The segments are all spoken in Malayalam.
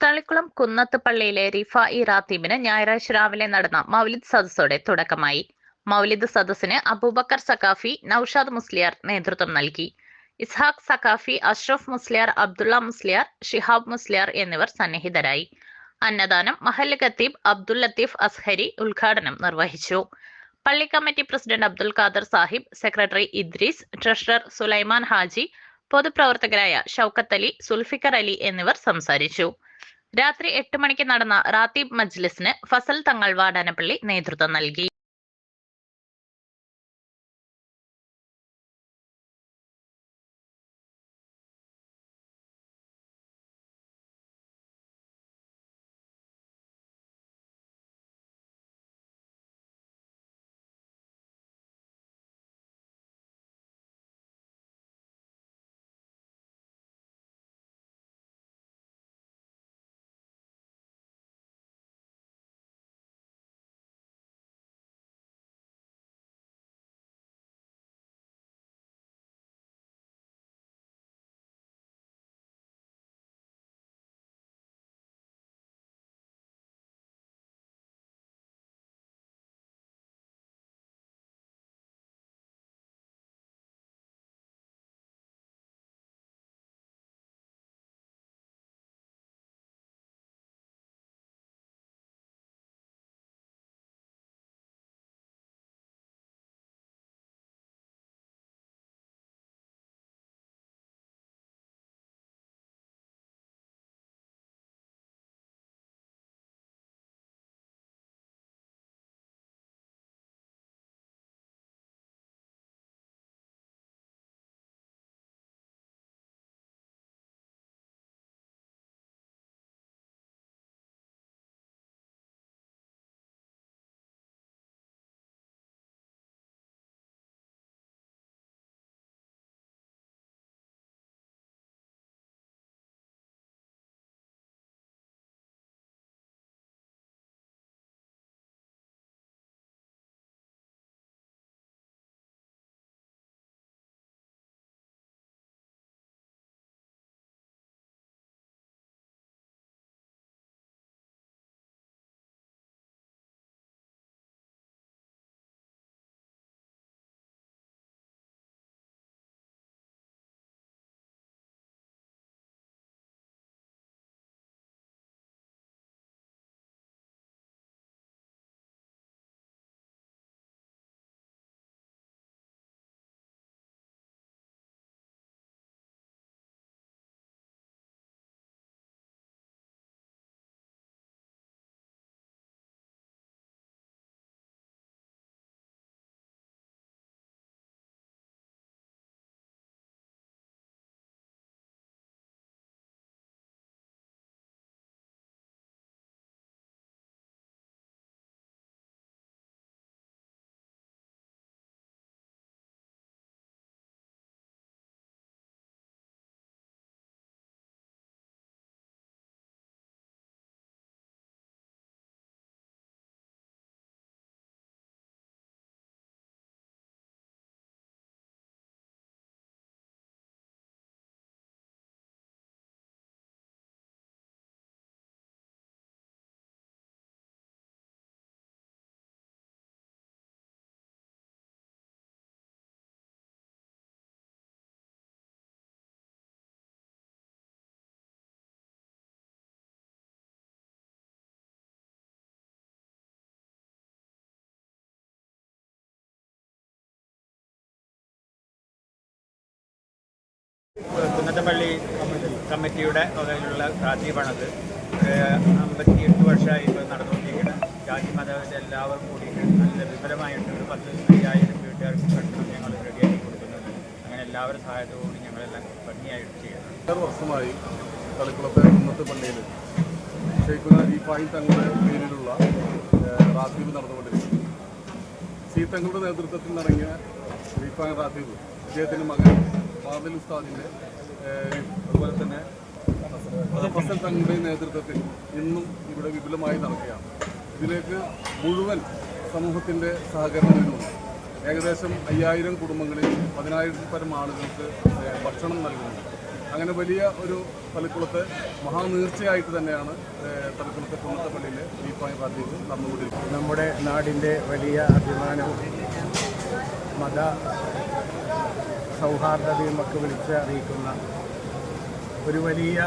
തളിക്കുളം കുന്നത്ത് പള്ളിയിലെ റിഫ ഇ റാത്തീബിന് ഞായറാഴ്ച രാവിലെ നടന്ന മൗലിദ് സദസ്സോടെ തുടക്കമായി. മൗലിദ് സദസ്സിന് അബൂബക്കർ സക്കാഫി നൌഷാദ് മുസ്ലിയാർ നേതൃത്വം നൽകി. ഇസ്ഹാഖ് സക്കാഫി അഷ്റഫ് മുസ്ലിയാർ അബ്ദുള്ള മുസ്ലിയാർ ഷിഹാബ് മുസ്ലിയാർ എന്നിവർ സന്നിഹിതരായി. അന്നദാനം മഹൽ ഖത്തീബ് അബ്ദുൽ ലത്തീഫ് അസ്ഹരി ഉദ്ഘാടനം നിർവഹിച്ചു. പള്ളി committee president Abdul Khader Sahib secretary Idris treasurer Sulaiman Haji പൊതുപ്രവർത്തകരായ Shoukath Ali Zulfikar Ali എന്നിവർ സംസാരിച്ചു. രാത്രി എട്ട് മണിക്ക് നടന്ന റാത്തീബ് മജ്ലിസിന് ഫസൽ തങ്ങൾ വാടാനപ്പള്ളി നേതൃത്വം നൽകി. കുന്നത്തപ്പള്ളി കമ്മിറ്റിയുടെ വകയിലുള്ള റാത്തീബാണത് അമ്പത്തിയെട്ട് വർഷമായി ഇപ്പോൾ നടന്നുകൊണ്ടിരിക്കുന്നത് ജാതി മതത്തിൽ എല്ലാവരും കൂടി നല്ല വിപുലമായിട്ട് ഒരു പത്ത് അയ്യായിരം വീട്ടുകാർക്ക് ഭക്ഷണം ഞങ്ങൾ റെഡിയാക്കി കൊടുക്കുന്നുണ്ട്. അങ്ങനെ എല്ലാവരും സഹായത്തോടുകൂടി ഞങ്ങളെല്ലാം ഭംഗിയായിട്ട് ചെയ്യുന്നു ആറ് വർഷമായി കളിക്കുളത്തെ കുന്നത്തപ്പള്ളിയിൽ ഈ ഫായി തങ്ങളുടെ പേരിലുള്ള റാത്തീബ് നടന്നുകൊണ്ടിരിക്കുന്നു. സീ തങ്ങളുടെ നേതൃത്വത്തിൽ നടങ്ങിയ റീഫാൻ റാത്തീബ് അദ്ദേഹത്തിന്റെ മകൻ ഫാദിൽ ഉസ്താദിന്റെ അതുപോലെ തന്നെ ഫസൽ തങ്ങളുടെ നേതൃത്വത്തിൽ ഇന്നും ഇവിടെ വിപുലമായി നടക്കുകയാണ്. ഇതിലേക്ക് മുഴുവൻ സമൂഹത്തിന്റെ സഹകരണം ഏകദേശം അയ്യായിരം കുടുംബങ്ങളിൽ പതിനായിരത്തിൽ പരം ആളുകൾക്ക് ഭക്ഷണം നൽകുന്നുണ്ട് അങ്ങനെ വലിയ ഒരു തലക്കുളത്തെ മഹാനീർച്ചയായിട്ട് തന്നെയാണ് തലക്കുളത്തെ കുന്നത്തപ്പള്ളിയിലെ പള്ളിയിലെ ദീപായ റാത്തീബ് നടന്നുകൊണ്ടിരിക്കുന്നത്. നമ്മുടെ നാടിന്റെ വലിയ അഭിമാനവും മത സൗഹാർദ്ദതയും ഒക്കെ വിളിച്ച് അറിയിക്കുന്ന ഒരു വലിയ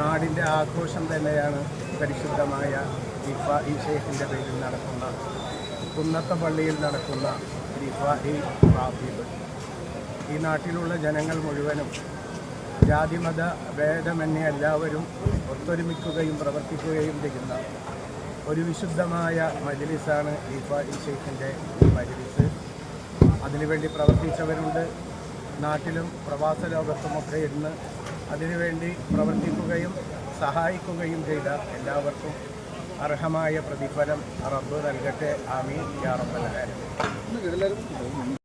നാടിന്റെ ആഘോഷം തന്നെയാണ് പരിശുദ്ധമായ ഇഫ ഈ ഷെയ്ഖിന്റെ പേരിൽ നടക്കുന്ന കുന്നത്ത പള്ളിയിൽ നടക്കുന്ന ഇഫ ഈ ഈ നാട്ടിലുള്ള ജനങ്ങൾ മുഴുവനും ജാതിമത ഭേദമന്യേ എല്ലാവരും ഒത്തൊരുമിക്കുകയും പ്രവർത്തിക്കുകയും ചെയ്യുന്ന ഒരു വിശുദ്ധമായ മജ്ലിസാണ് ഇഫ ഈ ഷെയ്ഖിന്റെ മജ്ലിസ്. അതിനുവേണ്ടി പ്രവർത്തിച്ചവരുണ്ട്. നാട്ടിലും പ്രവാസ ലോകത്തുമൊക്കെ ഇന്ന് അതിനുവേണ്ടി പ്രവർത്തിക്കുകയും സഹായിക്കുകയും ചെയ്ത എല്ലാവർക്കും അർഹമായ പ്രതിഫലം റബ്ബ് നൽകട്ടെ. ആമീൻ. യാ